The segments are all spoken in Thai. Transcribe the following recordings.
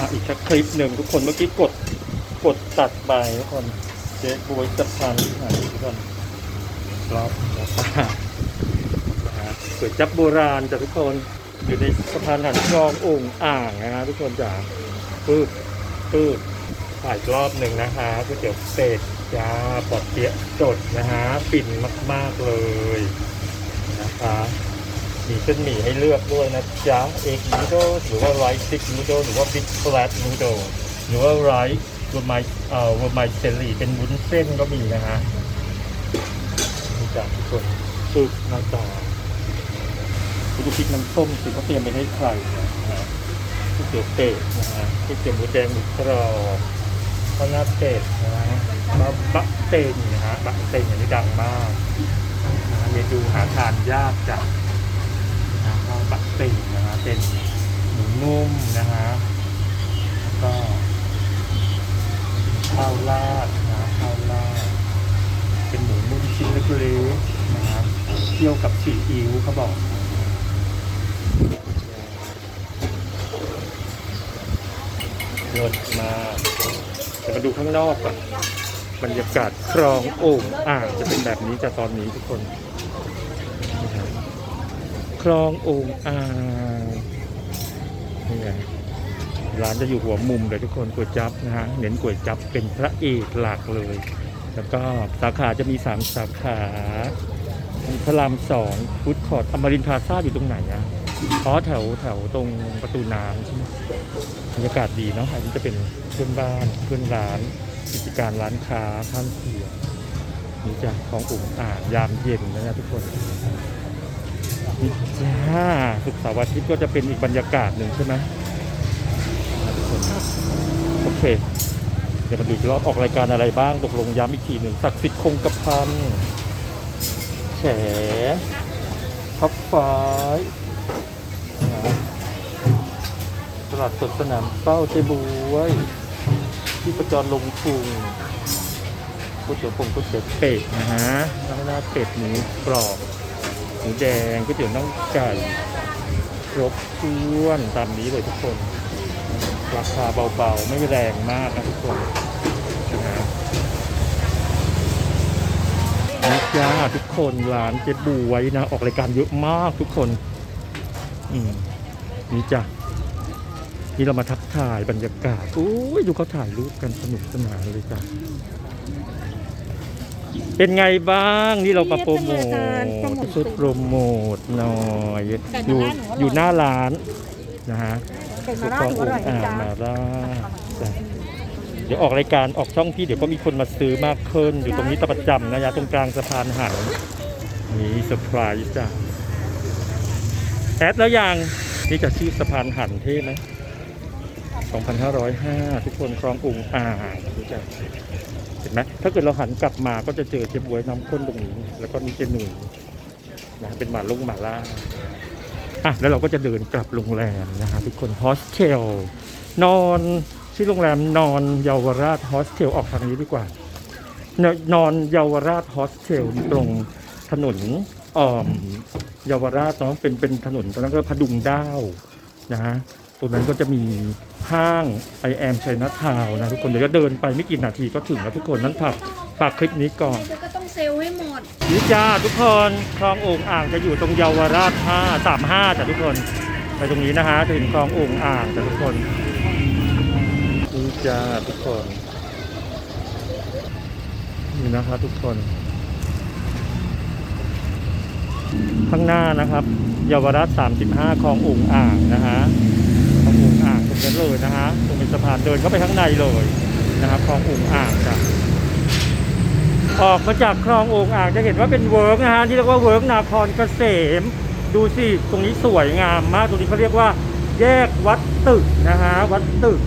อะอีกสักคลิปหนึ่งทุกคนเมื่อกี้กดกดตัดไปทุกคนเจ๊บวยสะพานหาทุกคนรอบแล้วก็นะฮะก๋วยจับโบราณจ้ะทุกคนอยู่ในสะพานหันคลองโองอ่างนะฮะทุกคนจ๋าปื๊ดปื๊ดถ่ายอีกรอบหนึ่งนะคะก๋วยเตี๋ยวเป็ดจ้าปอดเปี๊ยะสดนะฮะปิ่นมาก ๆเลยนะคะ มีเส้นหมี่ให้เลือกด้วยนะจ๊ะเอกนูโดหรือว่าไรซิกนูโดหรือว่าบิ๊กแฟลตนูโดหรือว่าไรซ์รวมไมเอ่อรวมไมเซรีเป็นวุ้นเส้นก็มีนะฮะนี่จ้ะทุกคนสุดหน้าตาดูพริกน้ำส้มสิเขาเตรียมไปให้ใครนะฮะก๋วยเตี๋ยวเป็ดนะฮะก๋วยเตี๋ยวหมูแดงหมูกรอบข้าวหน้าเป็ดนะฮะมาบะเต็งนะฮะบะเต็งอันนี้ดังมากนะฮะเมนูหาทานยากจ้ะนะข้าวบักติ่งนะฮะ เป็นหมูนุ่มนะฮะแล้วก็ข้าวราดนะข้าวราดเป็นหมูนุ่มชิ้นเล็กๆนะครับเคี่ยวกับซีอิ๊วเขาบอกเลิศมาเดี๋ยวมาดูข้างนอกก่อนบรรยากาศคลองโอ่งอ่างจะเป็นแบบนี้จะตอนนี้ทุกคนครับคลองโอ่งอ่าง นี่ไงร้านจะอยู่หัวมุมเลยทุกคนก๋วยจับนะฮะเน้นก๋วยจับเป็นพระเอกหลักเลย แล้วก็สาขาจะมีสามสาขาพระรามสองฟุตคอร์ดอมรินทร์พาซาอยู่ตรงไหนอะอ๋อแถวแถวตรงประตูน้ำใช่ไหมบรรยากาศดีเนาะอันนี้จะเป็นเพื่อนบ้านเพื่อนร้านกิจการร้านค้าท่านเสียนี่จะของอุ่งอ่างยามเย็นนะทุกคน นี่จ้าสุกร์เสาร์อาทิตย์ก็จะเป็นอีกบรรยากาศหนึ่งใช่ไหมทุกคนโอเค เดี๋ยวมาดูรอบออกรายการอะไรบ้างตกลงย้ำอีกทีหนึ่งศักดิ์สิทธิ์คงกระพันแฉท็อปไฟตลาดสดสนามเป้าเจบวยที่ประจรลงทุงก๋วยเตี๋ยวปงก๋วยเตี๋ยวเป็ดนะฮะแล้วก็หน้าเป็ดหมูกรอบ หมูแดงก๋วยเตี๋ยวน่องไก่ครบถ้วนตามนี้เลยทุกคน ราคาเบาๆ ไม่แรงมากนะทุกคนนะฮะนี่จ้าทุกคนร้านเจ๊บวยนะ ออกรายการเยอะมากทุกคน อืมนี่จ้ะนี่เรามาทักทายบรรยากาศโอ้ยดูเขาถ่ายรูปกันสนุกสนานเลยจ้ะ เป็นไงบ้างนี่เรามาโปรโมทช่วยโปรโมทหน่อยอยู่อยู่หน้าร้านนะฮะสุมาของอุ่นอ่าจ้ามาล่าจ้ะเดี๋ยวออกรายการออกช่องพี่เดี๋ยวก็มีคนมาซื้อมากขึ้น อยู่ตรงนี้ตประจำนะยะตรงกลางสะพานหันนี่เซอร์ไพรส์จ้ะแอดแล้วยังนี่จะชื่อสะพานหันเท่ไหม2,505 ทุกคนคลองอุ่งอ่างรู้จัก เห็นไหมถ้าเกิดเราหันกลับมาก็จะเจอเจ๊บวยน้ำข้นตรงนี้ แล้วก็นี่เจหนุ่ยนะเป็นหมาลุงหมาล่าอะแล้วเราก็จะเดินกลับโรงแรมนะฮะทุกคนโฮสเทลนอนที่โรงแรมนอนเยาวราชโฮสเทลออกทางนี้ดีกว่า นอนเยาวราชโฮสเทลตรงถนนอ่อมเยาวราชเนาะเป็นเป็นถนนตรงนั้นก็พดุงด้าวนะฮะ ตรงนั้นก็จะมีห้างไอแอมชัยนาทาวนะทุกคนเดี๋ยวจะเดินไปไม่กี่นาทีก็ถึงแล้วทุกคนนั้นฝากฝากคลิปนี้ก่อนก็ต้องเซลล์ให้หมดนี่จ้าทุกคนคลองโอ่งอ่างจะอยู่ตรงเยาวราช5 35จ้ะทุกคนไปตรงนี้นะฮะจะเห็นคลองโอ่งอ่างจ้ะทุกคนนี่จ้าทุกคนนี่นะคะทุกคน ข้างหน้านะครับเยาวราช35คลองโอ่งอ่างนะฮะ นั้นเลยนะฮะตรงเป็นสะพานเดินเข้าไปข้างในเลยนะครับคลองโอ่งอ่างจ้ะออกมาจากคลองโอ่งอ่างจะเห็นว่าเป็นเวิร์กนะฮะที่เรียกว่าเวิร์กนาครเกษม ดูสิตรงนี้สวยงามมากตรงนี้เขาเรียกว่า แยกวัดตึกนะฮะวัดตึก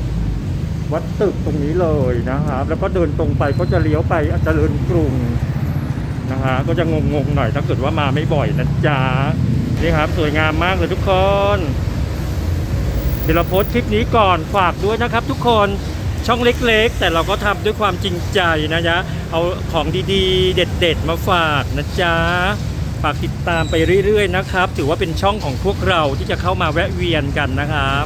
วัดตึกตรงนี้เลยนะครับแล้วก็เดินตรงไปก็จะเลี้ยวไปอเจริญกรุงนะฮะก็จะงงๆหน่อยถ้าเกิดว่ามาไม่บ่อยนะจ๊ะนี่ครับสวยงามมากเลยทุกคน เดี๋ยวเราโพสต์คลิปนี้ก่อนฝากด้วยนะครับ ทุกคนช่องเล็กๆ แต่เราก็ทำด้วยความจริงใจนะจ๊ะเอาของดีๆ เด็ดๆ มาฝากนะจ๊ะฝากติดตามไปเรื่อยๆนะครับ ถือว่าเป็นช่องของพวกเราที่จะเข้ามาแวะเวียนกันนะครับ